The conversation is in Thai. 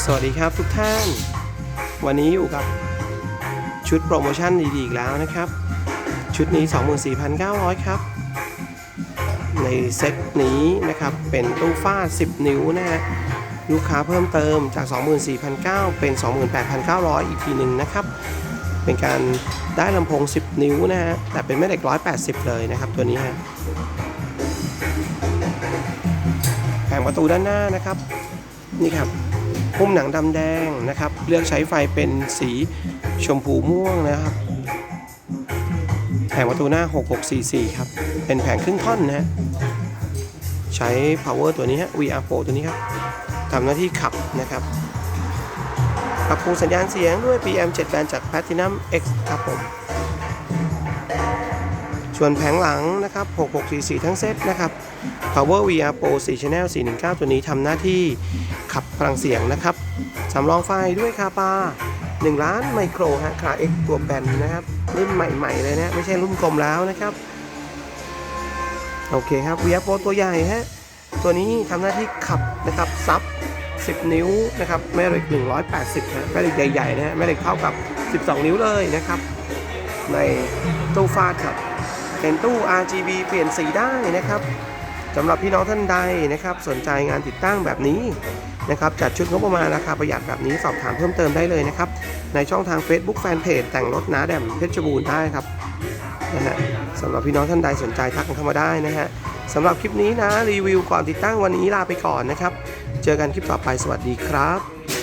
สวัสดีครับทุกท่าน วันนี้อยู่กับชุดโปรโมชั่นดีๆอีกแล้วนะครับ ชุดนี้ 24,900 ครับ ในเซตนี้นะครับเป็นตู้ฟ้า 10 นิ้วนะฮะลูกค้าเพิ่มเติมจาก 24,900 เป็น 28,900 อีกทีหนึ่งนะครับ เป็นการได้ลำโพง 10 นิ้วนะฮะแต่เป็นแม่เหล็ก 180 เลยนะครับตัวนี้ฮะแผงประตูด้านหน้านะครับ นี่ครับ พุ่มหนังดำแดงนะครับ เลือกใช้ไฟเป็นสีชมพูม่วงนะครับแผงประตูหน้า 6644 ครับ เป็นแผงครึ่งท่อนนะฮะ ใช้ power ตัวนี้ฮะ VR Pro ตัวนี้ครับ ทำหน้าที่ขับนะครับปรับปรุงสัญญาณเสียงด้วย PM 7 Band จาก Platinum X ครับผม ส่วนแผงหลังนะครับ 6644 ทั้งเซตนะครับ Power VR Pro 4 Channel 419 ตัวนี้ทำหน้าที่ ขับพลังเสียงนะครับสำรองไฟด้วยคาปา1 ล้านไมโครฮะคา X ตัวแบนนะครับรุ่นใหม่ๆเลยนะ ไม่ใช่รุ่นกลมแล้วนะครับ โอเคครับ VR Pro ตัวใหญ่ฮะตัวนี้ทำหน้าที่ขับนะครับซับ 10 นิ้วนะครับแม่เหล็ก 180ฮะแม่เหล็กใหญ่ๆนะฮะแม่เหล็กเท่ากับ 12 นิ้วเลยนะครับ ในตู้ฟาดครับเป็นตู้ RGB เปลี่ยนสีได้นะครับ สำหรับพี่น้องท่านใดนะครับสนใจงานติดตั้งแบบนี้นะครับจัดชุดงบประมาณราคาประหยัดแบบนี้สอบถามเพิ่มเติมได้เลยนะครับ ในช่องทาง Facebook Fanpage แต่งรถนาแดมเพชรบูรณ์ได้ครับนะฮะสำหรับพี่น้องท่านใดสนใจทักกันเข้ามาได้นะฮะสำหรับคลิปนี้นะรีวิวก่อนติดตั้งวันนี้ลาไปก่อนนะครับ เจอกันคลิปต่อไปสวัสดีครับ